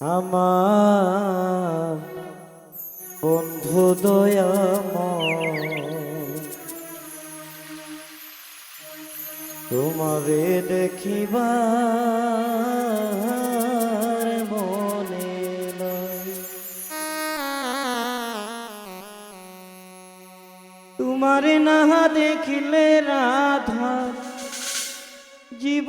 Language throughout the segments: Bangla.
আমার বন্ধু দয়াময় তোমারে দেখিবার মনে তোমারে না দেখিলে রাধা জীব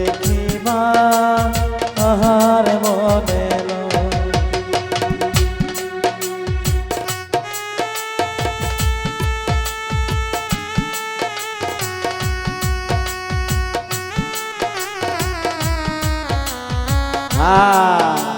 Ah.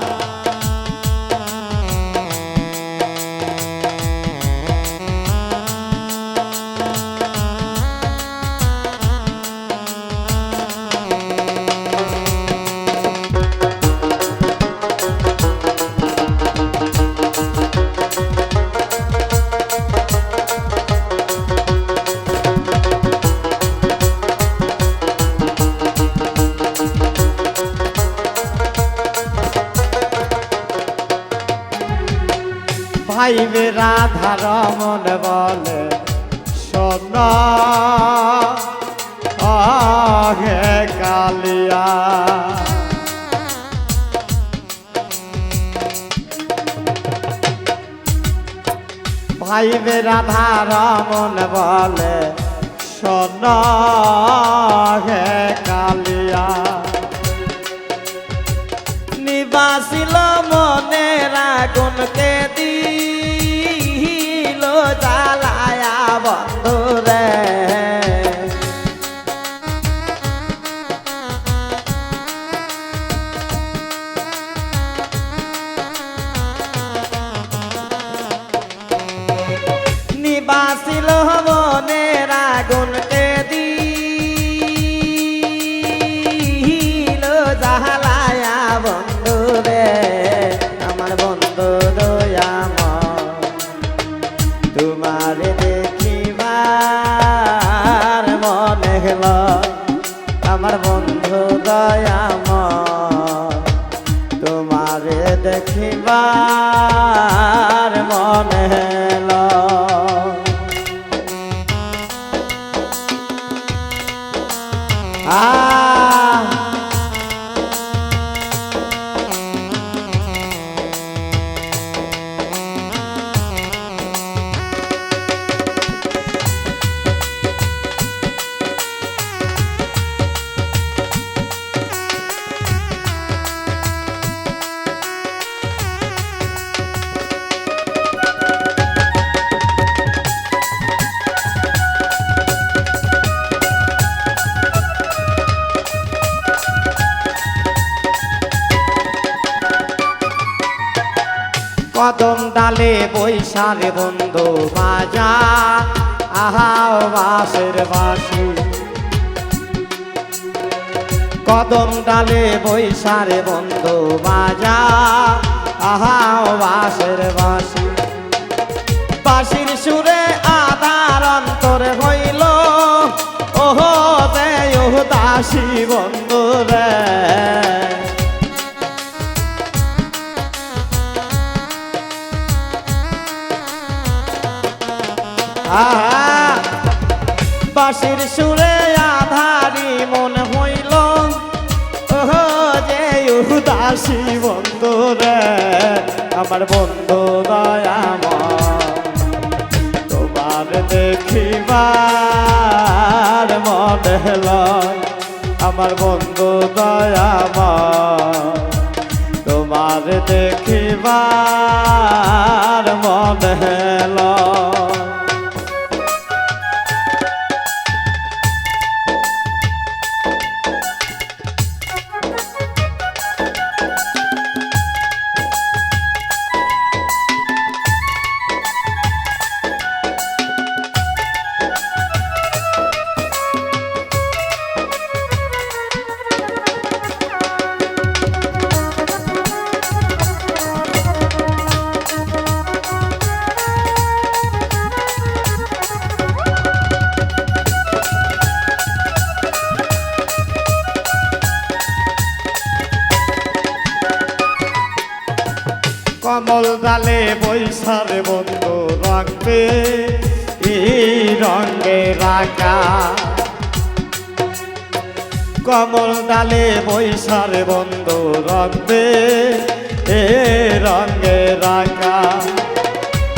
ভাইবে রাধা রমন বলে সোন আগে কালিয়া। ভাইবে রাধা রমন বলে সোন ডালে বৈশারে বন্ধু বাজা। আহাও বাসের বাসি কদম ডালে বৈশারে বন্ধু বাজা। আহাও বাসের বাসি বাসির সুরে আধার অন্তরে হইল। ওহো দে ওহ বাঁশির সুরে আধারি মন হইল। যে উদাসী বন্ধু রে, আমার বন্ধু দয়াম তোমার দেখিবার মনে লয় আমার বন্ধু দয়াম তোমার দেখিবার কমল ডালে বৈশারে বন্ধু রাখবে রঙে রাখা। কমল ডালে বৈশারে বন্ধু রাখবে এ রঙে রাখা।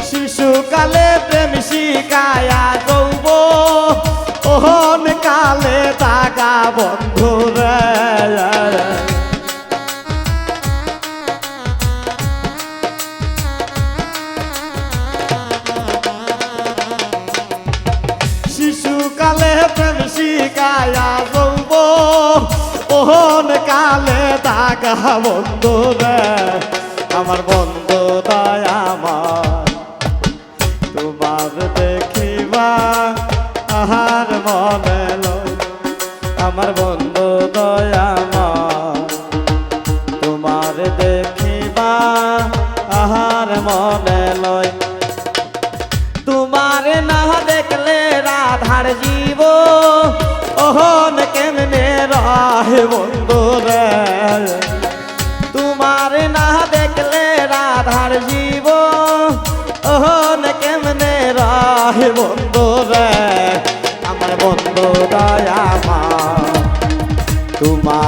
শিশুকালে প্রেম শিকায়া যৌব ওহন কালে তাকা তাকা বন্ধু আমার বন্ধু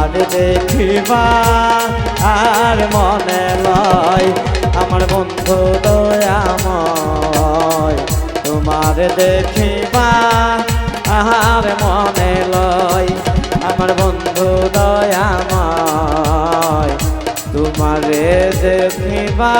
তোমার দেখিবা আর মনে লয়, আমার বন্ধু দয়াময়। তোমার দেখিবা আর মনে লয়, আমার বন্ধু দয়াময়। তোমারে দেখিবা